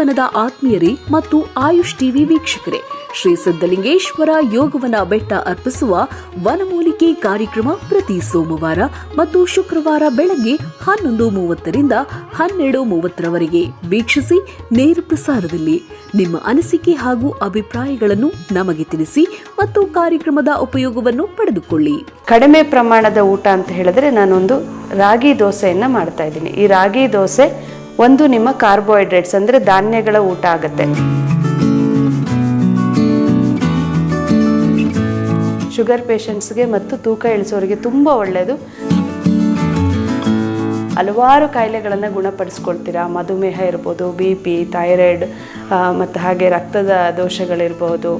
ಯೋಗವನದ ಆತ್ಮೀಯರೇ ಮತ್ತು ಆಯುಷ್ ಟಿವಿ ವೀಕ್ಷಕರೇ, ಶ್ರೀ ಸಿದ್ದಲಿಂಗೇಶ್ವರ ಯೋಗವನ ಬೆಟ್ಟ ಅರ್ಪಿಸುವ ವನಮೂಲಿಕೆ ಕಾರ್ಯಕ್ರಮ ಪ್ರತಿ ಸೋಮವಾರ ಮತ್ತು ಶುಕ್ರವಾರ ಬೆಳಗ್ಗೆ ಹನ್ನೊಂದು ಮೂವತ್ತರಿಂದ ಹನ್ನೆರಡು ಮೂವತ್ತರವರೆಗೆ ವೀಕ್ಷಿಸಿ ನೇರ ಪ್ರಸಾರದಲ್ಲಿ. ನಿಮ್ಮ ಅನಿಸಿಕೆ ಹಾಗೂ ಅಭಿಪ್ರಾಯಗಳನ್ನು ನಮಗೆ ತಿಳಿಸಿ ಮತ್ತು ಕಾರ್ಯಕ್ರಮದ ಉಪಯೋಗವನ್ನು ಪಡೆದುಕೊಳ್ಳಿ. ಕಡಿಮೆ ಪ್ರಮಾಣದ ಊಟ ಅಂತ ಹೇಳಿದ್ರೆ ನಾನೊಂದು ರಾಗಿ ದೋಸೆಯನ್ನು ಮಾಡ್ತಾ ಇದ್ದೀನಿ. ಈ ರಾಗಿ ದೋಸೆ ಒಂದು ನಿಮ್ಮ ಕಾರ್ಬೋಹೈಡ್ರೇಟ್ಸ್ ಅಂದರೆ ಧಾನ್ಯಗಳ ಊಟ ಆಗುತ್ತೆ. ಶುಗರ್ ಪೇಷಂಟ್ಸ್ಗೆ ಮತ್ತು ತೂಕ ಇಳಿಸೋರಿಗೆ ತುಂಬ ಒಳ್ಳೆಯದು ಹಲವಾರು ಕಾಯಿಲೆಗಳನ್ನು ಗುಣಪಡಿಸ್ಕೊಳ್ತೀರಾ? ಮಧುಮೇಹ ಇರ್ಬೋದು ಬಿ ಪಿ ಥೈರಾಯ್ಡ್ ಮತ್ತು ಹಾಗೆ ರಕ್ತದ ದೋಷಗಳಿರ್ಬೋದು.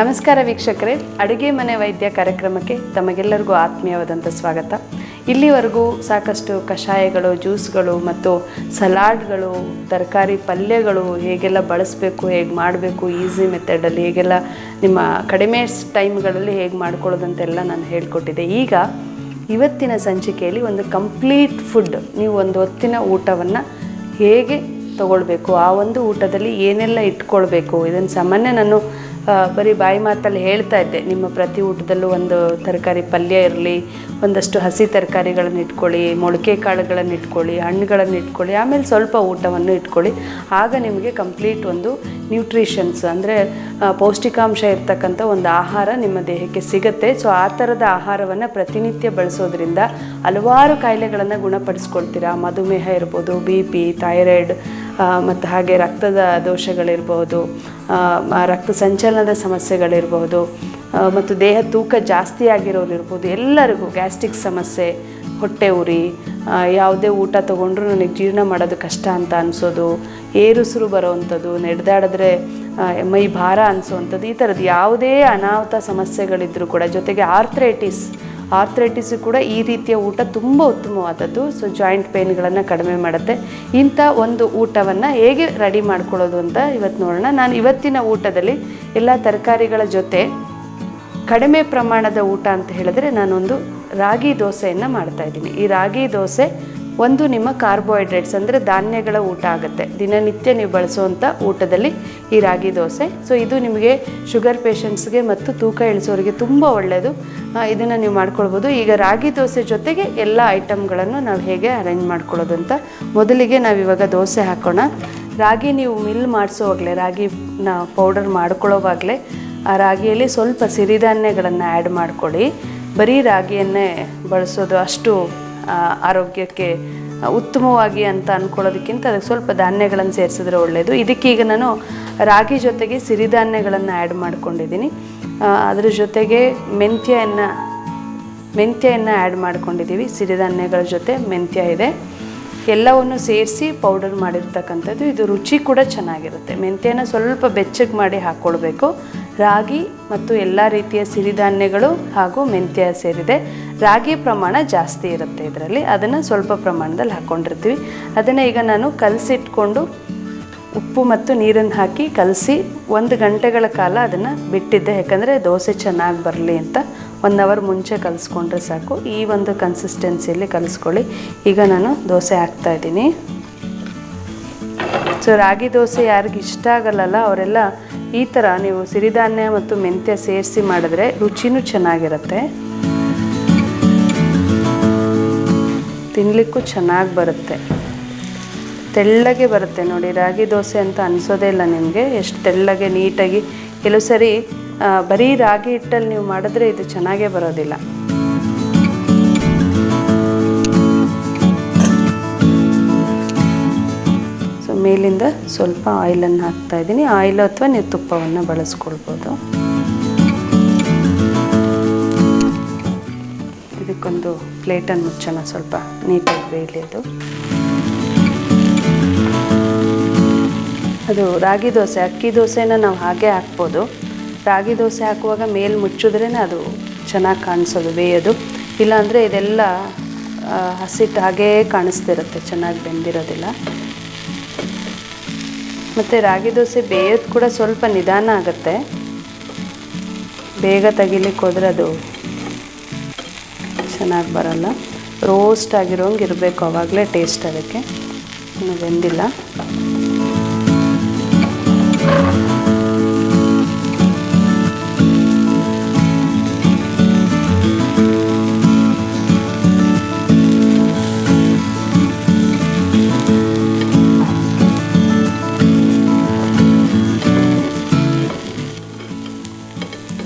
ನಮಸ್ಕಾರ ವೀಕ್ಷಕರೇ. ಅಡುಗೆ ಮನೆ ವೈದ್ಯ ಕಾರ್ಯಕ್ರಮಕ್ಕೆ ತಮಗೆಲ್ಲರಿಗೂ ಆತ್ಮೀಯವಾದಂಥ ಸ್ವಾಗತ. ಇಲ್ಲಿವರೆಗೂ ಸಾಕಷ್ಟು ಕಷಾಯಗಳು, ಜ್ಯೂಸ್ಗಳು ಮತ್ತು ಸಲಾಡ್ಗಳು, ತರಕಾರಿ ಪಲ್ಯಗಳು ಹೇಗೆಲ್ಲ ಬಳಸಬೇಕು, ಹೇಗೆ ಮಾಡಬೇಕು, ಈಸಿ ಮೆಥಡಲ್ಲಿ ಹೇಗೆಲ್ಲ ನಿಮ್ಮ ಕಡಿಮೆ ಟೈಮ್ಗಳಲ್ಲಿ ಹೇಗೆ ಮಾಡ್ಕೊಳ್ಳೋದಂತೆಲ್ಲ ನಾನು ಹೇಳ್ಕೊಟ್ಟಿದ್ದೆ. ಈಗ ಇವತ್ತಿನ ಸಂಚಿಕೆಯಲ್ಲಿ ಒಂದು ಕಂಪ್ಲೀಟ್ ಫುಡ್, ನೀವು ಒಂದು ಹೊತ್ತಿನ ಊಟವನ್ನು ಹೇಗೆ ತಗೊಳ್ಬೇಕು, ಆ ಒಂದು ಊಟದಲ್ಲಿ ಏನೆಲ್ಲ ಇಟ್ಕೊಳ್ಬೇಕು, ಇದನ್ನು ಸಾಮಾನ್ಯ ನಾನು ಬರೀ ಬಾಯಿ ಮಾತಲ್ಲಿ ಹೇಳ್ತಾ ಇದ್ದೆ. ನಿಮ್ಮ ಪ್ರತಿ ಊಟದಲ್ಲೂ ಒಂದು ತರಕಾರಿ ಪಲ್ಯ ಇರಲಿ, ಒಂದಷ್ಟು ಹಸಿ ತರಕಾರಿಗಳನ್ನು ಇಟ್ಕೊಳ್ಳಿ, ಮೊಳಕೆ ಕಾಳುಗಳನ್ನು ಇಟ್ಕೊಳ್ಳಿ, ಹಣ್ಣುಗಳನ್ನು ಇಟ್ಕೊಳ್ಳಿ, ಆಮೇಲೆ ಸ್ವಲ್ಪ ಊಟವನ್ನು ಇಟ್ಕೊಳ್ಳಿ. ಆಗ ನಿಮಗೆ ಕಂಪ್ಲೀಟ್ ಒಂದು ನ್ಯೂಟ್ರಿಷನ್ಸ್ ಅಂದರೆ ಪೌಷ್ಟಿಕಾಂಶ ಇರ್ತಕ್ಕಂಥ ಒಂದು ಆಹಾರ ನಿಮ್ಮ ದೇಹಕ್ಕೆ ಸಿಗುತ್ತೆ. ಸೊ, ಆ ಥರದ ಆಹಾರವನ್ನು ಪ್ರತಿನಿತ್ಯ ಬಳಸೋದ್ರಿಂದ ಹಲವಾರು ಕಾಯಿಲೆಗಳನ್ನು ಗುಣಪಡಿಸ್ಕೊಳ್ತೀರಾ. ಮಧುಮೇಹ ಇರ್ಬೋದು, ಬಿ ಪಿ, ಥೈರಾಯ್ಡ್ ಮತ್ತು ಹಾಗೆ ರಕ್ತದ ದೋಷಗಳಿರ್ಬೋದು ರಕ್ತ ಸಂಚಲನದ ಸಮಸ್ಯೆಗಳಿರ್ಬೋದು ಮತ್ತು ದೇಹ ತೂಕ ಜಾಸ್ತಿ ಆಗಿರೋರು ಇರ್ಬೋದು, ಎಲ್ಲರಿಗೂ ಗ್ಯಾಸ್ಟ್ರಿಕ್ ಸಮಸ್ಯೆ, ಹೊಟ್ಟೆ ಉರಿ ಯಾವುದೇ ಊಟ ತೊಗೊಂಡ್ರೂ ನನಗೆ ಜೀರ್ಣ ಮಾಡೋದು ಕಷ್ಟ ಅಂತ ಅನಿಸೋದು, ಏರುಸುರು ಬರೋವಂಥದ್ದು, ನಡೆದಾಡಿದ್ರೆ ಮೈ ಭಾರ ಅನಿಸೋವಂಥದ್ದು, ಈ ಥರದ್ದು ಯಾವುದೇ ಅನಾಹುತ ಸಮಸ್ಯೆಗಳಿದ್ದರೂ ಕೂಡ ಜೊತೆಗೆ ಆರ್ಥ್ರೈಟಿಸ್ ಆರ್ಥ್ರೈಟಿಸು ಕೂಡ ಈ ರೀತಿಯ ಊಟ ತುಂಬ ಉತ್ತಮವಾದದ್ದು. ಸೊ ಜಾಯಿಂಟ್ ಪೇನ್ಗಳನ್ನು ಕಡಿಮೆ ಮಾಡುತ್ತೆ. ಇಂಥ ಒಂದು ಊಟವನ್ನು ಹೇಗೆ ರೆಡಿ ಮಾಡ್ಕೊಳ್ಳೋದು ಅಂತ ಇವತ್ತು ನೋಡೋಣ. ನಾನು ಇವತ್ತಿನ ಊಟದಲ್ಲಿ ಎಲ್ಲ ತರಕಾರಿಗಳ ಜೊತೆ ಕಡಿಮೆ ಪ್ರಮಾಣದ ಊಟ ಅಂತ ಹೇಳಿದ್ರೆ ನಾನೊಂದು ರಾಗಿ ದೋಸೆಯನ್ನು ಮಾಡ್ತಾ ಇದ್ದೀನಿ. ಈ ರಾಗಿ ದೋಸೆ ಒಂದು ನಿಮ್ಮ ಕಾರ್ಬೋಹೈಡ್ರೇಟ್ಸ್ ಅಂದರೆ ಧಾನ್ಯಗಳ ಊಟ ಆಗುತ್ತೆ. ದಿನನಿತ್ಯ ನೀವು ಬಳಸುವಂಥ ಊಟದಲ್ಲಿ ಈ ರಾಗಿ ದೋಸೆ. ಸೊ ಇದು ನಿಮಗೆ ಶುಗರ್ ಪೇಷಂಟ್ಸ್ಗೆ ಮತ್ತು ತೂಕ ಇಳಿಸೋರಿಗೆ ತುಂಬ ಒಳ್ಳೆಯದು ಇದನ್ನು ನೀವು ಮಾಡ್ಕೊಳ್ಬೋದು. ಈಗ ರಾಗಿ ದೋಸೆ ಜೊತೆಗೆ ಎಲ್ಲ ಐಟಮ್ಗಳನ್ನು ನಾವು ಹೇಗೆ ಅರೇಂಜ್ ಮಾಡ್ಕೊಳ್ಳೋದು ಅಂತ ಮೊದಲಿಗೆ ನಾವು ಇವಾಗ ದೋಸೆ ಹಾಕೋಣ. ರಾಗಿ ನೀವು ಮಿಲ್ ಮಾಡಿಸೋವಾಗಲೇ ರಾಗಿನ ಪೌಡರ್ ಮಾಡ್ಕೊಳ್ಳೋವಾಗಲೇ, ಆ ರಾಗಿಯಲ್ಲಿ ಸ್ವಲ್ಪ ಸಿರಿಧಾನ್ಯಗಳನ್ನು ಆ್ಯಡ್ ಮಾಡ್ಕೊಳ್ಳಿ. ಬರೀ ರಾಗಿಯನ್ನೇ ಬಳಸೋದು ಅಷ್ಟು ಆರೋಗ್ಯಕ್ಕೆ ಉತ್ತಮವಾಗಿ ಅಂತ ಅಂದ್ಕೊಳ್ಳೋದಕ್ಕಿಂತ ಅದಕ್ಕೆ ಸ್ವಲ್ಪ ಧಾನ್ಯಗಳನ್ನು ಸೇರಿಸಿದ್ರೆ ಒಳ್ಳೆಯದು ಇದಕ್ಕೀಗ ನಾನು ರಾಗಿ ಜೊತೆಗೆ ಸಿರಿಧಾನ್ಯಗಳನ್ನು ಆ್ಯಡ್ ಮಾಡ್ಕೊಂಡಿದ್ದೀನಿ. ಅದರ ಜೊತೆಗೆ ಮೆಂತ್ಯೆಯನ್ನು ಮೆಂತ್ಯೆಯನ್ನು ಆ್ಯಡ್ ಮಾಡ್ಕೊಂಡಿದ್ದೀವಿ. ಸಿರಿಧಾನ್ಯಗಳ ಜೊತೆ ಮೆಂತ್ಯ ಇದೆ. ಎಲ್ಲವನ್ನು ಸೇರಿಸಿ ಪೌಡರ್ ಮಾಡಿರ್ತಕ್ಕಂಥದ್ದು. ಇದು ರುಚಿ ಕೂಡ ಚೆನ್ನಾಗಿರುತ್ತೆ. ಮೆಂತ್ಯನ ಸ್ವಲ್ಪ ಬೆಚ್ಚಗೆ ಮಾಡಿ ಹಾಕ್ಕೊಳ್ಬೇಕು ರಾಗಿ ಮತ್ತು ಎಲ್ಲ ರೀತಿಯ ಸಿರಿಧಾನ್ಯಗಳು ಹಾಗೂ ಮೆಂತ್ಯ ಸೇರಿದೆ. ರಾಗಿ ಪ್ರಮಾಣ ಜಾಸ್ತಿ ಇರುತ್ತೆ ಇದರಲ್ಲಿ. ಅದನ್ನು ಸ್ವಲ್ಪ ಪ್ರಮಾಣದಲ್ಲಿ ಹಾಕ್ಕೊಂಡಿರ್ತೀವಿ ಅದನ್ನು ಈಗ ನಾನು ಕಲಸಿಟ್ಕೊಂಡು ಉಪ್ಪು ಮತ್ತು ನೀರನ್ನು ಹಾಕಿ ಕಲಸಿ ಒಂದು ಗಂಟೆಗಳ ಕಾಲ ಅದನ್ನು ಬಿಟ್ಟಿದ್ದೆ. ಯಾಕಂದರೆ ದೋಸೆ ಚೆನ್ನಾಗಿ ಬರಲಿ ಅಂತ ಒನ್ ಅವರ್ ಮುಂಚೆ ಕಲಿಸ್ಕೊಂಡ್ರೆ ಸಾಕು. ಈ ಒಂದು ಕನ್ಸಿಸ್ಟೆನ್ಸಿಯಲ್ಲಿ ಕಲಿಸ್ಕೊಳ್ಳಿ. ಈಗ ನಾನು ದೋಸೆ ಹಾಕ್ತಾ ಇದ್ದೀನಿ. ಸೊ ರಾಗಿ ದೋಸೆ ಯಾರಿಗೆ ಇಷ್ಟ ಆಗಲ್ಲಲ್ಲ, ಅವರೆಲ್ಲ ಈ ಥರ ನೀವು ಸಿರಿಧಾನ್ಯ ಮತ್ತು ಮೆಂತ್ಯ ಸೇರಿಸಿ ಮಾಡಿದ್ರೆ ರುಚಿನೂ ಚೆನ್ನಾಗಿರುತ್ತೆ. ತಿನ್ನಲಿಕ್ಕೂ ಚೆನ್ನಾಗಿ ಬರುತ್ತೆ. ತೆಳ್ಳಗೆ ಬರುತ್ತೆ ನೋಡಿ, ರಾಗಿ ದೋಸೆ ಅಂತ ಅನಿಸೋದೇ ಇಲ್ಲ ನಿಮಗೆ. ಎಷ್ಟು ತೆಳ್ಳಗೆ, ನೀಟಾಗಿ. ಕೆಲವು ಸರಿ ಬರೀ ರಾಗಿ ಹಿಟ್ಟಲ್ಲಿ ನೀವು ಮಾಡಿದ್ರೆ ಇದು ಚೆನ್ನಾಗೇ ಬರೋದಿಲ್ಲ. ಸೊ ಮೇಲಿಂದ ಸ್ವಲ್ಪ ಆಯಿಲನ್ನು ಹಾಕ್ತಾ ಇದ್ದೀನಿ. ಆಯಿಲ್ ಅಥವಾ ನೀವು ತುಪ್ಪವನ್ನು ಬಳಸ್ಕೊಳ್ಬೋದು. ಇದಕ್ಕೊಂದು ಪ್ಲೇಟನ್ನು ಮುಚ್ಚೋಣ ಸ್ವಲ್ಪ ನೀಟಾಗಿ ಬೇಯಲಿ ಅದು ಅದು ರಾಗಿ ದೋಸೆ, ಅಕ್ಕಿ ದೋಸೆನ ನಾವು ಹಾಗೆ ಹಾಕ್ಬೋದು. ರಾಗಿ ದೋಸೆ ಹಾಕುವಾಗ ಮೇಲೆ ಮುಚ್ಚಿದ್ರೇ ಅದು ಚೆನ್ನಾಗಿ ಕಾಣಿಸೋದು, ಬೇಯೋದು. ಇಲ್ಲಾಂದರೆ ಇದೆಲ್ಲ ಹಸಿಟ್ಟು ಹಾಗೇ ಕಾಣಿಸ್ತಿರುತ್ತೆ, ಚೆನ್ನಾಗಿ ಬೆಂದಿರೋದಿಲ್ಲ. ಮತ್ತು ರಾಗಿ ದೋಸೆ ಬೇಯೋದು ಕೂಡ ಸ್ವಲ್ಪ ನಿಧಾನ ಆಗುತ್ತೆ. ಬೇಗ ತೆಗಿಲಿಕ್ಕೆ ಹೋದರೆ ಅದು ಚೆನ್ನಾಗಿ ಬರಲ್ಲ. ರೋಸ್ಟ್ ಆಗಿರೋಂಗೆ ಇರಬೇಕು, ಅವಾಗಲೇ ಟೇಸ್ಟ್ ಅದಕ್ಕೆ. ಇನ್ನು ಬೆಂದಿಲ್ಲ.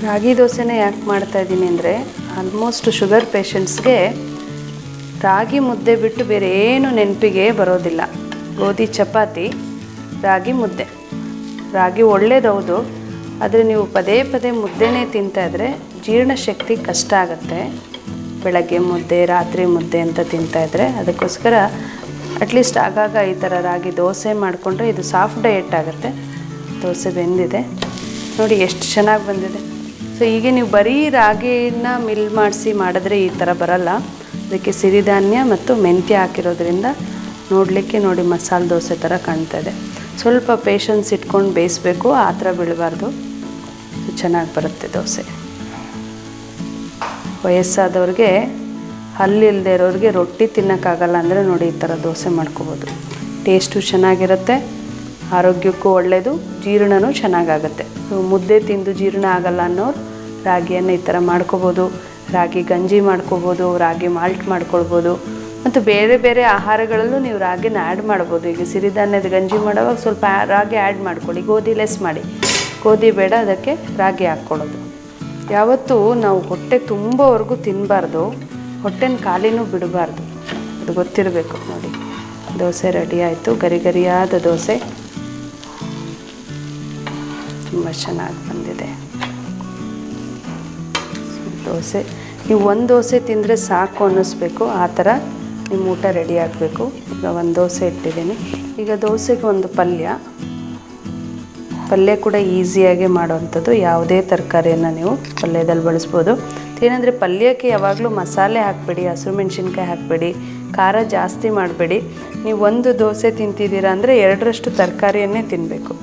ರಾಗಿ ದೋಸೆನೇ ಯಾಕೆ ಮಾಡ್ತಾ ಇದ್ದೀನಿ ಅಂದರೆ ಆಲ್ಮೋಸ್ಟ್ ಶುಗರ್ ಪೇಷಂಟ್ಸ್ಗೆ ರಾಗಿ ಮುದ್ದೆ ಬಿಟ್ಟು ಬೇರೆ ಏನು ನೆನಪಿಗೆ ಬರೋದಿಲ್ಲ. ಗೋಧಿ ಚಪಾತಿ, ರಾಗಿ ಮುದ್ದೆ. ರಾಗಿ ಒಳ್ಳೇದೌದು, ಆದರೆ ನೀವು ಪದೇ ಪದೇ ಮುದ್ದೆನೇ ತಿಂತಾಯಿದ್ರೆ ಜೀರ್ಣಶಕ್ತಿ ಕಷ್ಟ ಆಗುತ್ತೆ. ಬೆಳಗ್ಗೆ ಮುದ್ದೆ, ರಾತ್ರಿ ಮುದ್ದೆ ಅಂತ ತಿಂತಾಯಿದ್ರೆ ಅದಕ್ಕೋಸ್ಕರ ಅಟ್ಲೀಸ್ಟ್ ಆಗಾಗ ಈ ಥರ ರಾಗಿ ದೋಸೆ ಮಾಡಿಕೊಂಡ್ರೆ ಇದು ಸಾಫ್ಟ್ ಡಯೆಟ್ ಆಗುತ್ತೆ. ದೋಸೆ ಬೆಂದಿದೆ. ನೋಡಿ, ಎಷ್ಟು ಚೆನ್ನಾಗಿ ಬಂದಿದೆ. ಸೊ ಹೀಗೆ ನೀವು ಬರೀ ರಾಗಿನ ಮಿಲ್ ಮಾಡಿಸಿ ಮಾಡಿದ್ರೆ ಈ ಥರ ಬರಲ್ಲ. ಅದಕ್ಕೆ ಸಿರಿಧಾನ್ಯ ಮತ್ತು ಮೆಂತ್ಯ ಹಾಕಿರೋದ್ರಿಂದ ನೋಡಲಿಕ್ಕೆ ನೋಡಿ ಮಸಾಲೆ ದೋಸೆ ಥರ ಕಾಣ್ತಾ ಇದೆ. ಸ್ವಲ್ಪ ಪೇಷನ್ಸ್ ಇಟ್ಕೊಂಡು ಬೇಯಿಸ್ಬೇಕು, ಆ ಥರ ಬೀಳಬಾರ್ದು. ಚೆನ್ನಾಗಿ ಬರುತ್ತೆ ದೋಸೆ. ವಯಸ್ಸಾದವ್ರಿಗೆ ಹಲ್ಲಿಲ್ಲದೆ ಇರೋರಿಗೆ ರೊಟ್ಟಿ ತಿನ್ನೋಕ್ಕಾಗಲ್ಲ ಅಂದರೆ ನೋಡಿ ಈ ಥರ ದೋಸೆ ಮಾಡ್ಕೋಬೋದು. ಟೇಸ್ಟು ಚೆನ್ನಾಗಿರುತ್ತೆ. ಆರೋಗ್ಯಕ್ಕೂ ಒಳ್ಳೆಯದು ಜೀರ್ಣನೂ ಚೆನ್ನಾಗಾಗುತ್ತೆ. ಸೊ, ಮುದ್ದೆ ತಿಂದು ಜೀರ್ಣ ಆಗಲ್ಲ ಅನ್ನೋರು ರಾಗಿಯನ್ನು ಈ ಥರ ಮಾಡ್ಕೋಬೋದು. ರಾಗಿ ಗಂಜಿ ಮಾಡ್ಕೋಬೋದು, ರಾಗಿ ಮಾಲ್ಟ್ ಮಾಡ್ಕೊಳ್ಬೋದು. ಮತ್ತು ಬೇರೆ ಬೇರೆ ಆಹಾರಗಳಲ್ಲೂ ನೀವು ರಾಗಿನ ಆ್ಯಡ್ ಮಾಡ್ಬೋದು. ಈಗ ಸಿರಿಧಾನ್ಯದ ಗಂಜಿ ಮಾಡುವಾಗ ಸ್ವಲ್ಪ ರಾಗಿ ಆ್ಯಡ್ ಮಾಡ್ಕೊಳ್ಳಿ, ಗೋಧಿ ಲೆಸ್ ಮಾಡಿ. ಗೋಧಿ ಬೇಡ, ಅದಕ್ಕೆ ರಾಗಿ ಹಾಕ್ಕೊಳ್ಳೋದು. ಯಾವತ್ತೂ ನಾವು ಹೊಟ್ಟೆ ತುಂಬವರೆಗೂ ತಿನ್ನಬಾರ್ದು ಹೊಟ್ಟೆನ ಖಾಲಿನೂ ಬಿಡಬಾರ್ದು. ಅದು ಗೊತ್ತಿರಬೇಕು ನೋಡಿ. ದೋಸೆ ರೆಡಿ ಆಯಿತು. ಗರಿ ಗರಿಯಾದ ದೋಸೆ. ತುಂಬ ಚೆನ್ನಾಗಿ ಬಂದಿದೆ. ದೋಸೆ. ನೀವು ಒಂದು ದೋಸೆ ತಿಂದರೆ ಸಾಕು ಅನ್ನಿಸ್ಬೇಕು. ಆ ಥರ ನಿಮ್ಮ ಊಟ ರೆಡಿ ಆಗಬೇಕು. ಈಗ ಒಂದು ದೋಸೆ ಇಟ್ಟಿದ್ದೀನಿ. ಈಗ ದೋಸೆಗೆ ಒಂದು ಪಲ್ಯ. ಪಲ್ಯ ಕೂಡ ಈಸಿಯಾಗಿ ಮಾಡೋವಂಥದ್ದು. ಯಾವುದೇ ತರಕಾರಿಯನ್ನು ನೀವು ಪಲ್ಯದಲ್ಲಿ ಬಳಸ್ಬೋದು. ಏನಂದರೆ ಪಲ್ಯಕ್ಕೆ ಯಾವಾಗಲೂ ಮಸಾಲೆ ಹಾಕಬೇಡಿ, ಹಸಿರು ಮೆಣಸಿನ್ಕಾಯಿ ಹಾಕಬೇಡಿ, ಖಾರ ಜಾಸ್ತಿ ಮಾಡಬೇಡಿ. ನೀವು ಒಂದು ದೋಸೆ ತಿಂತಿದ್ದೀರಾ ಅಂದರೆ ಎರಡರಷ್ಟು ತರಕಾರಿಯನ್ನೇ ತಿನ್ನಬೇಕು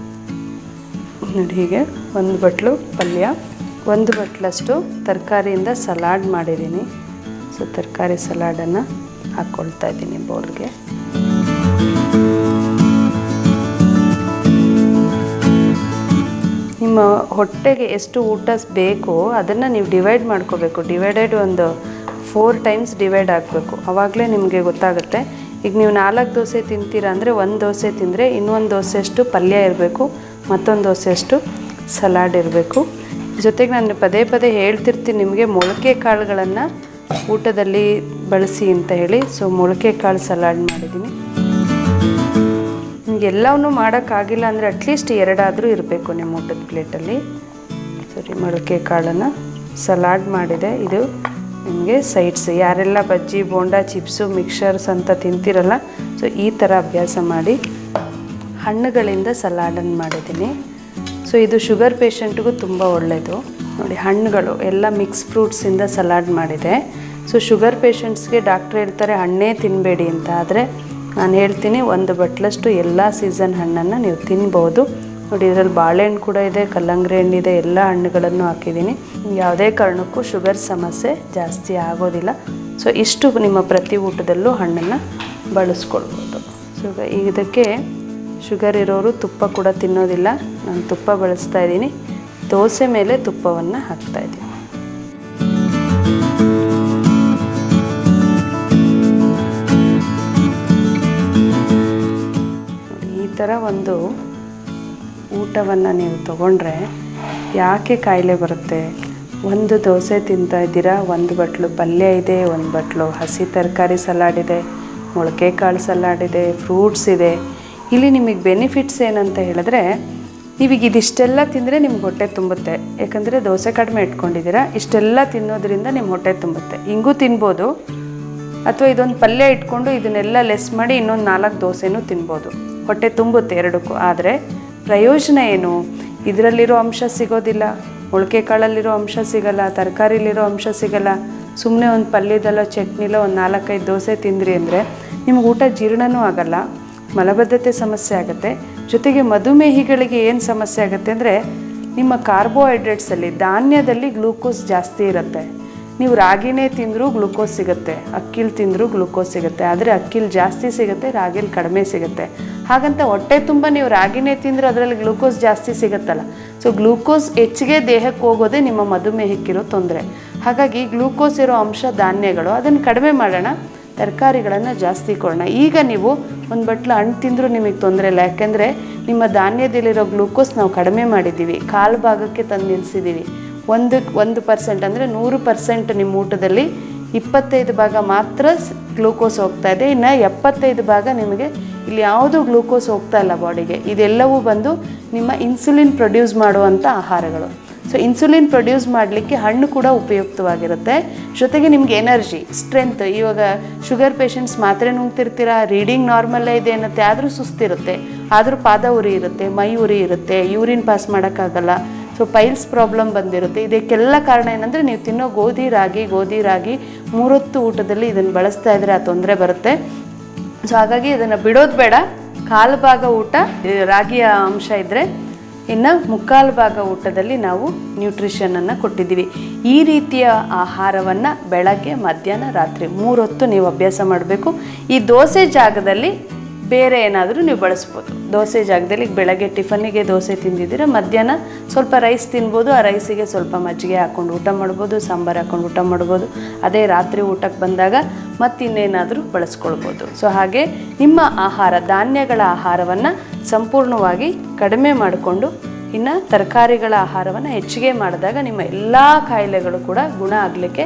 ನೋಡಿ ಒಂದು ಬಟ್ಲು, ಪಲ್ಯ. ಒಂದು ಬಟ್ಲಷ್ಟು ತರಕಾರಿಯಿಂದ ಸಲಾಡ್ ಮಾಡಿದ್ದೀನಿ. ಸೊ, ತರಕಾರಿ ಸಲಾಡನ್ನು ಹಾಕ್ಕೊಳ್ತಾ ಇದ್ದೀನಿ ಬೌಲ್ಗೆ ನಿಮ್ಮ ಹೊಟ್ಟೆಗೆ ಎಷ್ಟು ಊಟ ಬೇಕೋ ಅದನ್ನು ನೀವು ಡಿವೈಡ್ ಮಾಡ್ಕೋಬೇಕು. ಡಿವೈಡೆಡ್ ಒಂದು ಫೋರ್ ಟೈಮ್ಸ್ ಡಿವೈಡ್ ಆಗಬೇಕು. ಆವಾಗಲೇ ನಿಮಗೆ ಗೊತ್ತಾಗುತ್ತೆ. ಈಗ ನೀವು ನಾಲ್ಕು ದೋಸೆ ತಿಂತೀರಾ ಅಂದರೆ ಒಂದು ದೋಸೆ ತಿಂದರೆ ಇನ್ನೊಂದು ದೋಸೆಯಷ್ಟು ಪಲ್ಯ ಇರಬೇಕು. ಮತ್ತೊಂದು ದೋಸೆಯಷ್ಟು ಸಲಾಡ್ ಇರಬೇಕು. ಜೊತೆಗೆ ನಾನು ಪದೇ ಪದೇ ಹೇಳ್ತಿರ್ತೀನಿ ನಿಮಗೆ ಮೊಳಕೆ ಕಾಳುಗಳನ್ನು ಊಟದಲ್ಲಿ ಬಳಸಿ ಅಂತ ಹೇಳಿ. ಸೊ ಮೊಳಕೆ ಕಾಳು ಸಲಾಡ್ ಮಾಡಿದ್ದೀನಿ. ಎಲ್ಲವನ್ನೂ ಮಾಡೋಕ್ಕಾಗಿಲ್ಲ ಅಂದರೆ ಅಟ್ಲೀಸ್ಟ್ ಎರಡಾದರೂ ಇರಬೇಕು ನಿಮ್ಮ ಊಟದ ಪ್ಲೇಟಲ್ಲಿ. ಸರಿ, ಮೊಳಕೆ ಕಾಳನ್ನು ಸಲಾಡ್ ಮಾಡಿದೆ. ಇದು ನಿಮಗೆ ಸೈಡ್ಸ್ ಯಾರೆಲ್ಲ ಬಜ್ಜಿ, ಬೋಂಡ, ಚಿಪ್ಸು, ಮಿಕ್ಸರ್ಸ್ ಅಂತ ತಿಂತಿರಲ್ಲ ಸೊ ಈ ಥರ ಅಭ್ಯಾಸ ಮಾಡಿ ಹಣ್ಣುಗಳಿಂದ ಸಲಾಡನ್ನು ಮಾಡಿದ್ದೀನಿ. ಸೊ ಇದು ಶುಗರ್ ಪೇಷಂಟ್ಗೂ ತುಂಬ ಒಳ್ಳೆಯದು ನೋಡಿ, ಹಣ್ಣುಗಳು ಎಲ್ಲ ಮಿಕ್ಸ್ ಫ್ರೂಟ್ಸಿಂದ ಸಲಾಡ್ ಮಾಡಿದೆ. ಸೊ ಶುಗರ್ ಪೇಷಂಟ್ಸ್ಗೆ ಡಾಕ್ಟ್ರ್ ಹೇಳ್ತಾರೆ, ಹಣ್ಣೇ ತಿನ್ನಬೇಡಿ ಅಂತ. ಆದರೆ ನಾನು ಹೇಳ್ತೀನಿ, ಒಂದು ಬಟ್ಲಷ್ಟು ಎಲ್ಲ ಸೀಸನ್ ಹಣ್ಣನ್ನು ನೀವು ತಿನ್ಬೋದು. ನೋಡಿ, ಇದರಲ್ಲಿ ಬಾಳೆಹಣ್ಣು ಕೂಡ ಇದೆ, ಕಲ್ಲಂಗಡಿ ಹಣ್ಣಿದೆ ಎಲ್ಲ ಹಣ್ಣುಗಳನ್ನು ಹಾಕಿದ್ದೀನಿ. ಯಾವುದೇ ಕಾರಣಕ್ಕೂ ಶುಗರ್ ಸಮಸ್ಯೆ ಜಾಸ್ತಿ ಆಗೋದಿಲ್ಲ. ಸೊ ಇಷ್ಟು ನಿಮ್ಮ ಪ್ರತಿ ಊಟದಲ್ಲೂ ಹಣ್ಣನ್ನು ಬಳಸ್ಕೊಳ್ಬೋದು. ಸೊ ಇದಕ್ಕೆ ಶುಗರ್ ಇರೋರು ತುಪ್ಪ ಕೂಡ ತಿನ್ನೋದಿಲ್ಲ. ನಾನು ತುಪ್ಪ ಬಳಸ್ತಾ ಇದ್ದೀನಿ. ದೋಸೆ ಮೇಲೆ ತುಪ್ಪವನ್ನು ಹಾಕ್ತಾ ಇದ್ದೀನಿ. ಈ ಥರ ಒಂದು ಊಟವನ್ನು ನೀವು ತಗೊಂಡ್ರೆ ಯಾಕೆ ಕಾಯಿಲೆ ಬರುತ್ತೆ? ಒಂದು ದೋಸೆ ತಿಂತಾ ಇದ್ದೀರಾ? ಒಂದು ಬಟ್ಲು ಪಲ್ಯ ಇದೆ, ಒಂದು ಬಟ್ಲು ಹಸಿ ತರಕಾರಿ ಸಲಾಡ್ ಇದೆ ಮೊಳಕೆ ಕಾಳು ಸಲಾಡ್ ಇದೆ ಫ್ರೂಟ್ಸ್ ಇದೆ. ಇಲ್ಲಿ ನಿಮಗೆ ಬೆನಿಫಿಟ್ಸ್ ಏನಂತ ಹೇಳಿದ್ರೆ ನೀವೀಗ ಇದಿಷ್ಟೆಲ್ಲ ತಿಂದರೆ ನಿಮ್ಗೆ ಹೊಟ್ಟೆ ತುಂಬುತ್ತೆ. ಯಾಕಂದರೆ ದೋಸೆ ಕಡಿಮೆ ಇಟ್ಕೊಂಡಿದ್ದೀರಾ, ಇಷ್ಟೆಲ್ಲ ತಿನ್ನೋದ್ರಿಂದ ನಿಮ್ಮ ಹೊಟ್ಟೆ ತುಂಬುತ್ತೆ. ಹಿಂಗೂ ತಿನ್ಬೋದು. ಅಥವಾ ಇದೊಂದು ಪಲ್ಯ ಇಟ್ಕೊಂಡು ಇದನ್ನೆಲ್ಲ ಲೆಸ್ ಮಾಡಿ ಇನ್ನೊಂದು ನಾಲ್ಕು ದೋಸೆನೂ ತಿನ್ಬೋದು. ಹೊಟ್ಟೆ ತುಂಬುತ್ತೆ ಎರಡಕ್ಕೂ. ಆದರೆ ಪ್ರಯೋಜನ ಏನು? ಇದರಲ್ಲಿರೋ ಅಂಶ ಸಿಗೋದಿಲ್ಲ. ಮೊಳಕೆ ಕಾಳಲ್ಲಿರೋ ಅಂಶ ಸಿಗಲ್ಲ, ತರಕಾರಿಲಿರೋ ಅಂಶ ಸಿಗಲ್ಲ. ಸುಮ್ಮನೆ ಒಂದು ಪಲ್ಯದಲ್ಲೋ, ಚಟ್ನಿಲೋ ಒಂದು ನಾಲ್ಕೈದು ದೋಸೆ ತಿಂದ್ರಿ ಅಂದರೆ ನಿಮ್ಗೆ ಊಟ ಜೀರ್ಣನೂ ಆಗಲ್ಲ. ಮಲಬದ್ಧತೆ ಸಮಸ್ಯೆ ಆಗುತ್ತೆ. ಜೊತೆಗೆ ಮಧುಮೇಹಿಗಳಿಗೆ ಏನು ಸಮಸ್ಯೆ ಆಗುತ್ತೆ ಅಂದರೆ ನಿಮ್ಮ ಕಾರ್ಬೋಹೈಡ್ರೇಟ್ಸಲ್ಲಿ, ಧಾನ್ಯದಲ್ಲಿ ಗ್ಲೂಕೋಸ್ ಜಾಸ್ತಿ ಇರುತ್ತೆ. ನೀವು ರಾಗಿನೇ ತಿಂದರೂ ಗ್ಲೂಕೋಸ್ ಸಿಗುತ್ತೆ, ಅಕ್ಕಿಲಿ ತಿಂದರೂ ಗ್ಲೂಕೋಸ್ ಸಿಗುತ್ತೆ, ಆದರೆ ಅಕ್ಕಿಲಿ ಜಾಸ್ತಿ ಸಿಗುತ್ತೆ, ರಾಗಿಲಿ ಕಡಿಮೆ ಸಿಗುತ್ತೆ. ಹಾಗಂತ ಹೊಟ್ಟೆ ತುಂಬ ನೀವು ರಾಗಿನೇ ತಿಂದರೆ ಅದರಲ್ಲಿ ಗ್ಲೂಕೋಸ್ ಜಾಸ್ತಿ ಸಿಗುತ್ತಲ್ಲ. ಸೊ ಗ್ಲೂಕೋಸ್ ಹೆಚ್ಚಿಗೆ ದೇಹಕ್ಕೆ ಹೋಗೋದೇ ನಿಮ್ಮ ಮಧುಮೇಹಕ್ಕಿರೋ ತೊಂದರೆ. ಹಾಗಾಗಿ ಗ್ಲೂಕೋಸ್ ಇರೋ ಅಂಶ ಧಾನ್ಯಗಳು, ಅದನ್ನು ಕಡಿಮೆ ಮಾಡೋಣ, ತರಕಾರಿಗಳನ್ನು ಜಾಸ್ತಿ ಕೊಡೋಣ. ಈಗ ನೀವು ಒಂದು ಬಟ್ಲು ಹಣ್ಣು ತಿಂದರೂ ನಿಮಗೆ ತೊಂದರೆ ಇಲ್ಲ. ಯಾಕೆಂದರೆ ನಿಮ್ಮ ಧಾನ್ಯದಲ್ಲಿರೋ ಗ್ಲೂಕೋಸ್ ನಾವು ಕಡಿಮೆ ಮಾಡಿದ್ದೀವಿ ಕಾಲು ಭಾಗಕ್ಕೆ ತಂದು ನಿಲ್ಲಿಸಿದ್ದೀವಿ ಒಂದು ಒಂದು ಪರ್ಸೆಂಟ್ ಅಂದರೆ ನೂರು ಪರ್ಸೆಂಟ್ ನಿಮ್ಮ ಊಟದಲ್ಲಿ ಇಪ್ಪತ್ತೈದು ಭಾಗ ಮಾತ್ರ ಗ್ಲೂಕೋಸ್ ಹೋಗ್ತಾ ಇದೆ. ಇನ್ನು ಎಪ್ಪತ್ತೈದು ಭಾಗ ನಿಮಗೆ ಇಲ್ಲಿ ಯಾವುದೂ ಗ್ಲೂಕೋಸ್ ಹೋಗ್ತಾ ಇಲ್ಲ ಬಾಡಿಗೆ. ಇದೆಲ್ಲವೂ ಬಂದು ನಿಮ್ಮ ಇನ್ಸುಲಿನ್ ಪ್ರೊಡ್ಯೂಸ್ ಮಾಡುವಂಥ ಆಹಾರಗಳು. ಸೊ ಇನ್ಸುಲಿನ್ ಪ್ರೊಡ್ಯೂಸ್ ಮಾಡಲಿಕ್ಕೆ ಹಣ್ಣು ಕೂಡ ಉಪಯುಕ್ತವಾಗಿರುತ್ತೆ. ಜೊತೆಗೆ ನಿಮ್ಗೆ ಎನರ್ಜಿ ಸ್ಟ್ರೆಂತ್ ಇವಾಗ ಶುಗರ್ ಪೇಷಂಟ್ಸ್ ಮಾತ್ರೆ ನುಂಗ್ತಿರ್ತೀರಾ ರೀಡಿಂಗ್ ನಾರ್ಮಲ್ಲೇ ಇದೆ ಅನ್ನತ್ತೆ, ಆದರೂ ಸುಸ್ತಿರುತ್ತೆ. ಆದರೂ ಪಾದ ಉರಿ ಇರುತ್ತೆ, ಮೈ ಉರಿ ಇರುತ್ತೆ ಯೂರಿನ್ ಪಾಸ್ ಮಾಡೋಕ್ಕಾಗಲ್ಲ. ಸೊ ಪೈಲ್ಸ್ ಪ್ರಾಬ್ಲಮ್ ಬಂದಿರುತ್ತೆ. ಇದಕ್ಕೆಲ್ಲ ಕಾರಣ ಏನಂದರೆ, ನೀವು ತಿನ್ನೋ ಗೋಧಿ ರಾಗಿ ಗೋಧಿ ರಾಗಿ ಮೂರೊತ್ತು ಊಟದಲ್ಲಿ ಇದನ್ನು ಬಳಸ್ತಾ ಇದ್ರೆ ಆ ತೊಂದರೆ ಬರುತ್ತೆ. ಸೊ ಹಾಗಾಗಿ ಇದನ್ನು ಬಿಡೋದು ಬೇಡ. ಕಾಲು ಭಾಗ ಊಟ, ರಾಗಿಯ ಅಂಶ ಇದ್ದರೆ ಇನ್ನು ಮುಕ್ಕಾಲು ಭಾಗ ಊಟದಲ್ಲಿ ನಾವು ನ್ಯೂಟ್ರಿಷನನ್ನು ಕೊಟ್ಟಿದ್ದೀವಿ. ಈ ರೀತಿಯ ಆಹಾರವನ್ನು ಬೆಳಗ್ಗೆ, ಮಧ್ಯಾಹ್ನ, ರಾತ್ರಿ ಮೂರೊತ್ತು ನೀವು ಅಭ್ಯಾಸ ಮಾಡಬೇಕು. ಈ ದೋಸೆ ಜಾಗದಲ್ಲಿ ಬೇರೆ ಏನಾದರೂ ನೀವು ಬಳಸ್ಬೋದು. ದೋಸೆ ಜಾಗದಲ್ಲಿ ಬೆಳಗ್ಗೆ ಟಿಫನ್ನಿಗೆ ದೋಸೆ ತಿಂದಿದ್ದೀರ, ಮಧ್ಯಾಹ್ನ ಸ್ವಲ್ಪ ರೈಸ್ ತಿನ್ಬೋದು, ಆ ರೈಸಿಗೆ ಸ್ವಲ್ಪ ಮಜ್ಜಿಗೆ ಹಾಕ್ಕೊಂಡು ಊಟ ಮಾಡ್ಬೋದು, ಸಾಂಬಾರು ಹಾಕ್ಕೊಂಡು ಊಟ ಮಾಡ್ಬೋದು. ಅದೇ ರಾತ್ರಿ ಊಟಕ್ಕೆ ಬಂದಾಗ ಮತ್ತಿನ್ನೇನಾದರೂ ಬಳಸ್ಕೊಳ್ಬೋದು. ಸೊ ಹಾಗೆ ನಿಮ್ಮ ಆಹಾರ, ಧಾನ್ಯಗಳ ಆಹಾರವನ್ನು ಸಂಪೂರ್ಣವಾಗಿ ಕಡಿಮೆ ಮಾಡಿಕೊಂಡು ಇನ್ನು ತರಕಾರಿಗಳ ಆಹಾರವನ್ನು ಹೆಚ್ಚಿಗೆ ಮಾಡಿದಾಗ ನಿಮ್ಮ ಎಲ್ಲ ಕಾಯಿಲೆಗಳು ಕೂಡ ಗುಣ ಆಗಲಿಕ್ಕೆ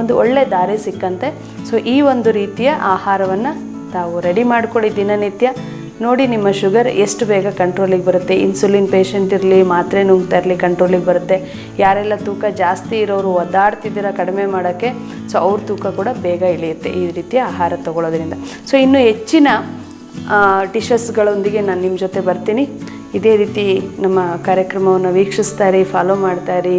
ಒಂದು ಒಳ್ಳೆ ದಾರಿ ಸಿಕ್ಕಂತೆ. ಸೊ ಈ ಒಂದು ರೀತಿಯ ಆಹಾರವನ್ನು ತಾವು ರೆಡಿ ಮಾಡ್ಕೊಳ್ಳಿ ದಿನನಿತ್ಯ. ನೋಡಿ ನಿಮ್ಮ ಶುಗರ್ ಎಷ್ಟು ಬೇಗ ಕಂಟ್ರೋಲಿಗೆ ಬರುತ್ತೆ. ಇನ್ಸುಲಿನ್ ಪೇಷಂಟ್ ಇರಲಿ, ಮಾತ್ರೆ ನುಂಗ್ತಾ ಇರಲಿ ಕಂಟ್ರೋಲಿಗೆ ಬರುತ್ತೆ. ಯಾರೆಲ್ಲ ತೂಕ ಜಾಸ್ತಿ ಇರೋರು ಒದ್ದಾಡ್ತಿದ್ದೀರ ಕಡಿಮೆ ಮಾಡೋಕ್ಕೆ ಸೊ ಅವ್ರ ತೂಕ ಕೂಡ ಬೇಗ ಇಳಿಯುತ್ತೆ ಈ ರೀತಿಯ ಆಹಾರ ತಗೊಳ್ಳೋದ್ರಿಂದ. ಸೊ ಇನ್ನು ಹೆಚ್ಚಿನ ಡಿಶಸ್ಗಳೊಂದಿಗೆ ನಾನು ನಿಮ್ಮ ಜೊತೆ ಬರ್ತೀನಿ. ಇದೇ ರೀತಿ ನಮ್ಮ ಕಾರ್ಯಕ್ರಮವನ್ನು ವೀಕ್ಷಿಸ್ತಾ ರೀ ಫಾಲೋ ಮಾಡ್ತಾ ರೀ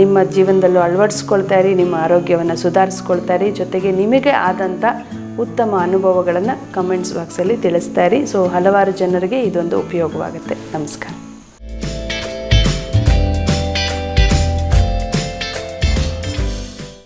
ನಿಮ್ಮ ಜೀವನದಲ್ಲೂ ಅಳವಡಿಸ್ಕೊಳ್ತಾ ಇರಿ, ನಿಮ್ಮ ಆರೋಗ್ಯವನ್ನು ಸುಧಾರಿಸ್ಕೊಳ್ತಾ ರೀ ಜೊತೆಗೆ ನಿಮಗೆ ಆದಂಥ ಉತ್ತಮ ಅನುಭವಗಳನ್ನು ಕಮೆಂಟ್ಸ್ ಬಾಕ್ಸಲ್ಲಿ ತಿಳಿಸ್ತಾ ಇರಿ. ಸೊ ಹಲವಾರು ಜನರಿಗೆ ಇದೊಂದು ಉಪಯೋಗವಾಗುತ್ತೆ. ನಮಸ್ಕಾರ.